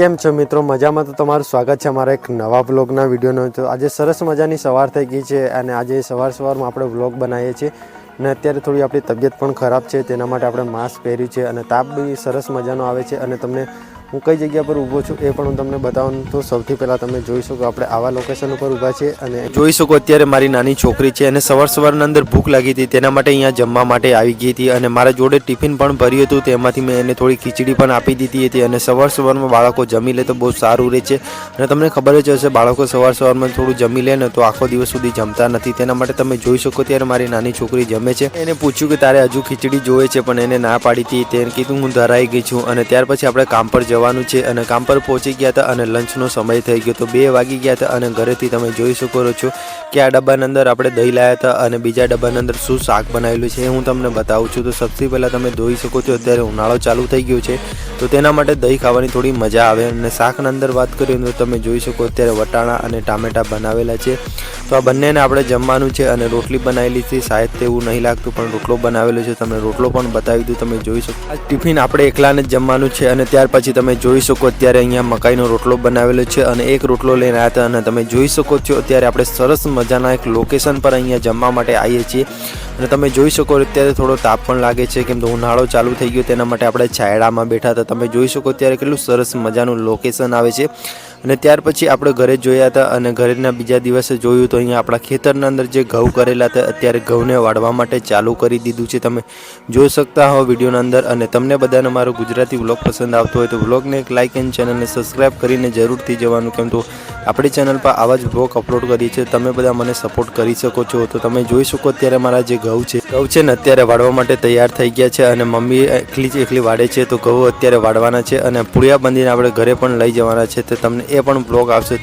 કેમ છો મિત્રો? મજામાં તો તમારું સ્વાગત છે અમારા એક નવા બ્લોગના વિડીયોનો. તો આજે સરસ મજાની સવાર થઈ ગઈ છે અને આજે સવાર સવારમાં આપણે બ્લોગ બનાવીએ છીએ. અને અત્યારે થોડી આપણી તબિયત પણ ખરાબ છે, તેના માટે આપણે માસ્ક પહેર્યું છે અને તાપ બી સરસ મજાનો આવે છે અને તમને હું કઈ જગ્યા પર ઊભો છું એ પણ હું તમને બતાવવાનું તો સૌથી પહેલાં તમે જોઈ શકો આપણે આવા લોકેશન ઉપર ઊભા છે અને જોઈ શકો અત્યારે મારી નાની છોકરી છે અને સવાર સવારના અંદર ભૂખ લાગી હતી, તેના માટે અહીંયા જમવા માટે આવી ગઈ હતી અને મારા જોડે ટિફિન પણ ભર્યું હતું, તેમાંથી મેં એને થોડી ખીચડી પણ આપી દીધી હતી અને સવાર સવારમાં બાળકો જમી લે તો બહુ સારું રહે છે. અને તમને ખબર જ હશે, બાળકો સવાર સવારમાં થોડું જમી લે ને તો આખો દિવસ સુધી જમતા નથી. તેના માટે તમે જોઈ શકો ત્યારે મારી નાની છોકરી જમે છે. એને પૂછ્યું કે તારે હજુ ખીચડી જોઈએ છે, પણ એને ના પાડી હતી. તેને કીધું, હું ધરાઈ ગઈ છું. અને ત્યાર પછી આપણે કામ પર જવાનું છે અને કામ પર પહોંચી ગયા હતા અને લંચનો સમય થઈ ગયો તો બે વાગી ગયા હતા અને ઘરેથી તમે જોઈ શકો છો કે આ ડબ્બાની અંદર આપણે દહીં લાવ્યા હતા અને બીજા ડબ્બાની અંદર શું શાક બનાવેલું છે એ હું તમને બતાવું છું. તો સૌથી પહેલાં તમે ધોઈ શકો છો. અત્યારે ઉનાળો ચાલુ થઈ ગયો છે. તો તેના માટે દહીં ખાવાની થોડી મજા આવે અને શાકના અંદર વાત કરીએ તો તમે જોઈ શકો અત્યારે વટાણા અને ટામેટા બનાવેલા છે. તો આ બંનેને આપણે જમવાનું છે અને રોટલી બનાવેલી છે. શાયદ તેવું નહીં લાગતું પણ રોટલો બનાવેલો છે. તમને રોટલો પણ બતાવી દઉં. તમે જોઈ શકો આ ટિફિન આપણે એકલાને જ જમવાનું છે અને ત્યાર પછી તમે જોઈ શકો અત્યારે અહીંયા મકાઈનો રોટલો બનાવેલો છે અને એક રોટલો લઈને આવ્યા હતા અને તમે જોઈ શકો છો અત્યારે આપણે સરસ મજાના એક લોકેશન પર અહીંયા જમવા માટે આવીએ છીએ. અને તમે જોઈ શકો અત્યારે થોડો તાપ પણ લાગે છે કેમ તો ઉનાળો ચાલુ થઈ ગયો, તેના માટે આપણે છાયડામાં બેઠા હતા. તમે જોઈ શકો અત્યારે કેટલું સરસ મજાનું લોકેશન આવે છે. અને ત્યાર પછી આપણે ઘરે જોયા હતા અને ઘરેના બીજા દિવસે જોયું તો અહીંયા આપણા ખેતરના અંદર જે ઘઉં કરેલા હતા, અત્યારે ઘઉંને વાળવા માટે ચાલુ કરી દીધું છે. તમે જોઈ શકતા હો વિડીયોના અંદર અને તમને બધાને મારો ગુજરાતી વ્લોગ પસંદ આવતો હોય તો વ્લોગને એક લાઇક એન્ડ ચેનલને સબસ્ક્રાઈબ કરીને જરૂરથી જવાનું કેમ તો આપણી ચેનલ પર આવા જ વ્લોગ અપલોડ કરીએ છીએ. તમે બધા મને સપોર્ટ કરી શકો છો. તો તમે જોઈ શકો અત્યારે મારા જે ઘઉં છે ઘઉં છે ને અત્યારે વાળવા માટે તૈયાર થઈ ગયા છે અને મમ્મી એકલી જ એકલી વાળે છે. તો ઘઉં અત્યારે વાળવાના છે અને પુળિયા બાંધીને આપણે ઘરે પણ લઈ જવાના છે. તો તમને એ પણ બ્લોગ આવશે.